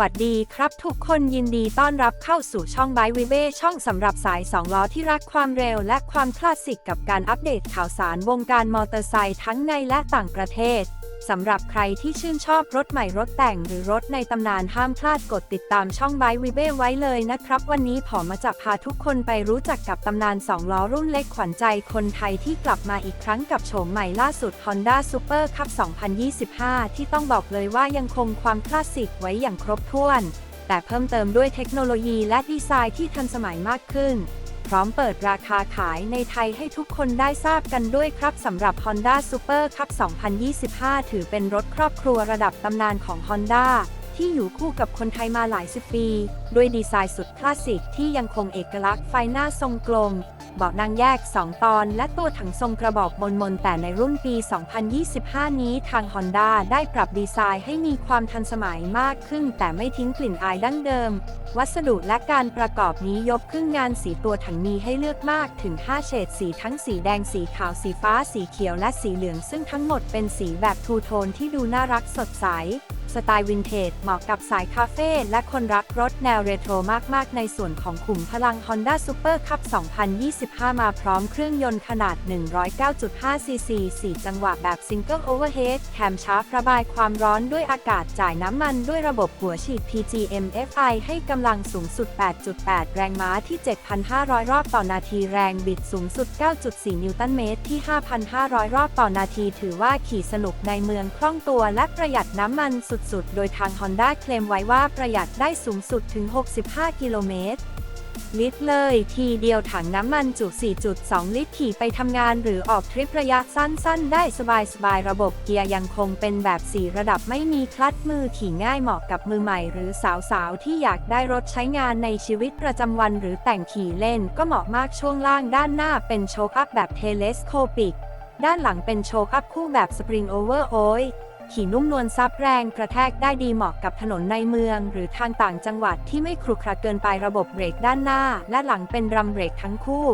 วัสดีครับทุกคนยินดีต้อนรับเข้าสู่ช่องไบวิเบ้ช่องสำหรับสาย 2 ล้อที่รักความเร็วและความคลาสสิกกับการอัปเดตข่าวสารวงการมอเตอร์ไซค์ทั้งในและต่างประเทศ สำหรับใครที่ชื่นชอบรถใหม่รถแต่งหรือรถในตำนานห้ามพลาดกดติดตามช่องไบวิเบ้ไว้เลยนะครับ วันนี้ผอมาจะพาทุกคนไปรู้จักกับตำนาน 2 ล้อรุ่นเล็กขวัญใจคนไทยที่กลับมาอีกครั้งกับโฉมใหม่ล่าสุด Honda Super Cup 2025 ที่ต้องบอกเลยว่ายังคงความคลาสสิกไว้อย่างครบถ้วน แต่เพิ่มเติมด้วยเทคโนโลยีและดีไซน์ที่ทันสมัยมากขึ้น ร้อมเปิดราคาขายในไทยให้ทุกคนได้ทราบกันด้วยครับสำหรับ Honda Super Cup 2025 ถือเป็นรถครอบครัวระดับตำนานของ Honda ที่อยู่คู่กับคนไทยมาหลายสิบปี ด้วยดีไซน์สุดคลาสสิกที่ยังคงเอกลักษณ์ไฟหน้าทรงกลม เบาะนั่งแยก 2 ตอน และตัวถังทรงกระบอกมนมนๆแต่ในรุ่นปี 2025 นี้ทาง Honda ได้ปรับดีไซน์ให้มีความทันสมัยมากขึ้น แต่ไม่ทิ้งกลิ่นอายดั้งเดิม วัสดุและการประกอบนี้ยกขึ้นงานสีตัวถังมีให้เลือกมากถึง 5 เฉดสีทั้งสีแดงสีขาวสีฟ้าสีเขียวและสีเหลือง ซึ่งทั้งหมดเป็นสีแบบทูโทนที่ดูน่ารักสดใส สไตล์วินเทจเหมาะกับสายคาเฟ่และคนรักรถแนวเรโทรมาก ๆ ในส่วนของขุมพลัง Honda Super Cup 2025 มาพร้อมเครื่องยนต์ขนาด 109.5 ซีซี 4 จังหวะแบบ Single Overhead แคมชาร์ฟระบายความร้อนด้วยอากาศจ่ายน้ำมันด้วยระบบหัวฉีด PGM-FI ให้กำลังสูงสุด 8.8 แรงม้าที่ 7,500 รอบต่อนาทีแรงบิดสูงสุด 9.4 นิวตันเมตรที่ 5,500 รอบต่อนาที ถือว่าขี่สนุกในเมืองคล่องตัวและประหยัดน้ำมันสุดๆ โดยทาง Honda เคลมไว้ว่าประหยัดได้สูงสุดถึง 65 กิโลเมตร ลิตรเลย ทีเดียวถังน้ำมันจุ 4.2 ลิตรขี่ไปทำงานหรือออกทริประยะสั้น ๆ ได้สบาย ๆ ระบบเกียร์ยังคงเป็นแบบ 4 ระดับไม่มีคลัตช์มือขี่ง่ายเหมาะกับมือใหม่หรือสาว ๆ ที่อยากได้รถใช้งานในชีวิตประจำวันหรือแต่งขี่เล่นก็เหมาะมากช่วงล่างด้านหน้าเป็นโชคอัพแบบเทเลสโคปิกด้านหลังเป็นโชคอัพคู่แบบสปริงโอเวอร์โอย ขี่นุ่มนวลซับแรงกระแทกได้ดีเหมาะกับถนนในเมือง หรือทางต่างจังหวัดที่ไม่ครุขระเกินไประบบเบรกด้านหน้า และหลังเป็นรัมเบรกทั้งคู่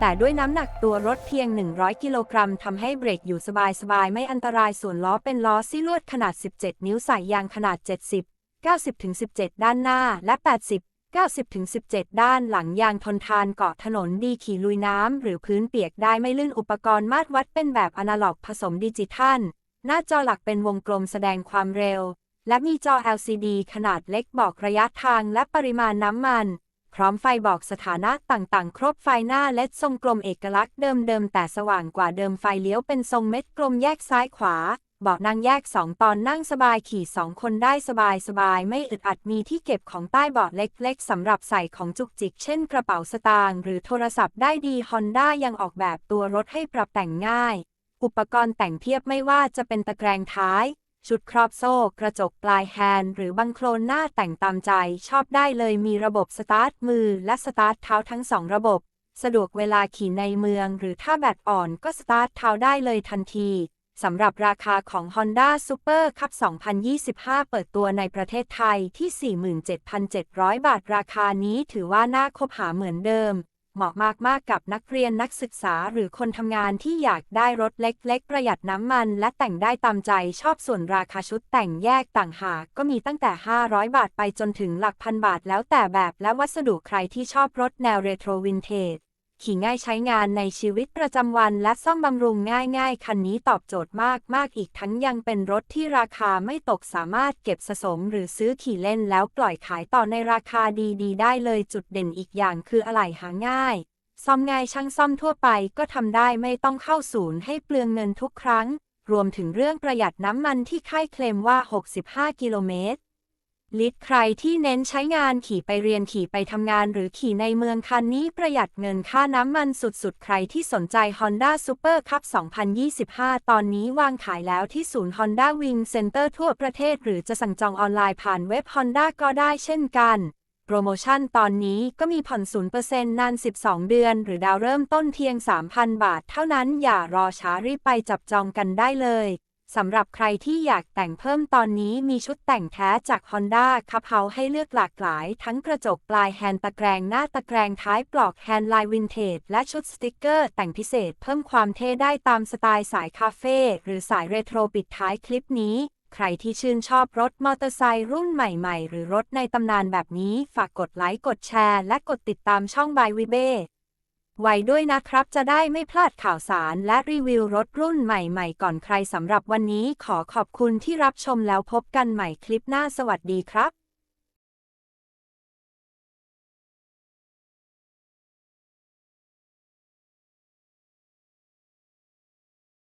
แต่ด้วยน้ำหนักตัวรถเพียง 100 กิโลกรัมทำให้เบรกอยู่สบายๆ ไม่อันตรายส่วนล้อเป็นล้อซี่ลวดขนาด 17 นิ้วใส่ยางขนาด 70 90-17 ด้านหน้าและ 80 90-17 ด้านหลังยางทนทานเกาะถนนดีขี่ลุยน้ำ หรือพื้นเปียกได้ไม่ลื่นอุปกรณ์มาตรวัดเป็นแบบอนาล็อกผสมดิจิทัล หน้าจอหลักเป็นวงกลมแสดงความเร็ว และมีจอ LCD ขนาดเล็กบอกระยะทางและปริมาณน้ำมัน พร้อมไฟบอกสถานะต่างๆ ครบไฟหน้าเลดทรงกลมเอกลักษณ์เดิมๆ แต่สว่างกว่าเดิมไฟเลี้ยวเป็นทรงเม็ดกลมแยกซ้ายขวาเบาะนั่งแยก2ตอนนั่งสบายขี่2คนได้สบายสบายไม่อึดอัดมีที่เก็บของใต้เบาะเล็กๆสำหรับใส่ของจุกจิก เช่นกระเป๋าสตางค์หรือโทรศัพท์ได้ดี Honda ยังออกแบบตัวรถให้ปรับแต่งง่าย อุปกรณ์แต่งเพียบไม่ว่าจะเป็นตะแกรงท้าย ชุดครอบโซ่ กระจกปลายแฮนด์หรือบังโคลนหน้าแต่งตามใจ ชอบได้เลยมีระบบสตาร์ทมือและสตาร์ทเท้าทั้งสองระบบ สะดวกเวลาขี่ในเมือง หรือถ้าแบตอ่อนก็สตาร์ทเท้าได้เลยทันทีสำหรับราคาของ Honda Super Cup 2025 เปิดตัวในประเทศไทยที่ 47,700 บาท ราคานี้ถือว่าน่าคบหาเหมือนเดิม เหมาะมากๆกับนักเรียนนักศึกษาหรือคนทำงานที่อยากได้รถเล็กๆ ประหยัดน้ำมันและแต่งได้ตามใจชอบส่วนราคาชุดแต่งแยกต่างหากก็มีตั้งแต่ 500 บาทไปจนถึงหลักพันบาทแล้วแต่แบบและวัสดุใครที่ชอบรถแนวเรโทรวินเทจ ขี่ง่ายใช้งานในชีวิตประจำวันและซ่อมบำรุงง่ายๆ คันนี้ตอบโจทย์มากมากอีกทั้งยังเป็นรถที่ราคาไม่ตกสามารถเก็บสะสมหรือซื้อขี่เล่นแล้วปล่อยขายต่อในราคาดีๆ ได้เลยจุดเด่นอีกอย่างคืออะไหล่หาง่าย ซ่อมง่ายช่างซ่อมทั่วไปก็ทำได้ไม่ต้องเข้าศูนย์ให้เปลืองเงินทุกครั้ง รวมถึงเรื่องประหยัดน้ำมันที่ค่ายเคลมว่า 65 กิโลเมตร ลิตใครที่เน้นใช้งานขี่ไปเรียนขี่ไปทำงานหรือขี่ในเมืองคันนี้ประหยัดเงินค่าน้ำมันสุดๆ ใครที่สนใจ Honda Super Cup 2025 ตอนนี้วางขายแล้วที่ศูนย์ Honda Wing Center ทั่วประเทศ หรือจะสั่งจองออนไลน์ผ่านเว็บ Honda ก็ได้เช่นกัน โปรโมชั่นตอนนี้ก็มีผ่อน 0%นาน 12 เดือน หรือดาวเริ่มต้นเพียง 3,000 บาท เท่านั้นอย่ารอช้ารีบไปจับจองกันได้เลย สำหรับใครที่อยากแต่งเพิ่มตอนนี้มีชุดแต่งแท้จาก Honda คับเฮาให้เลือกหลากหลาย ทั้งกระจกปลายแฮนด์ตะแกรงหน้าตะแกรงท้ายปลอกแฮนด์ลายวินเทจ และชุดสติกเกอร์แต่งพิเศษเพิ่มความเท่ได้ตามสไตล์สายคาเฟ่หรือสายเรโทรปิดท้ายคลิปนี้ ใครที่ชื่นชอบรถมอเตอร์ไซค์รุ่นใหม่ ๆ หรือรถในตำนานแบบนี้ ฝากกดไลค์กดแชร์ และกดติดตามช่องบายวิเบ้ ไว้ด้วยนะครับ จะได้ไม่พลาดข่าวสารและรีวิวรถรุ่นใหม่ๆ ก่อนใครสำหรับวันนี้ขอขอบคุณที่รับชมแล้วพบกันใหม่คลิปหน้าสวัสดีครับ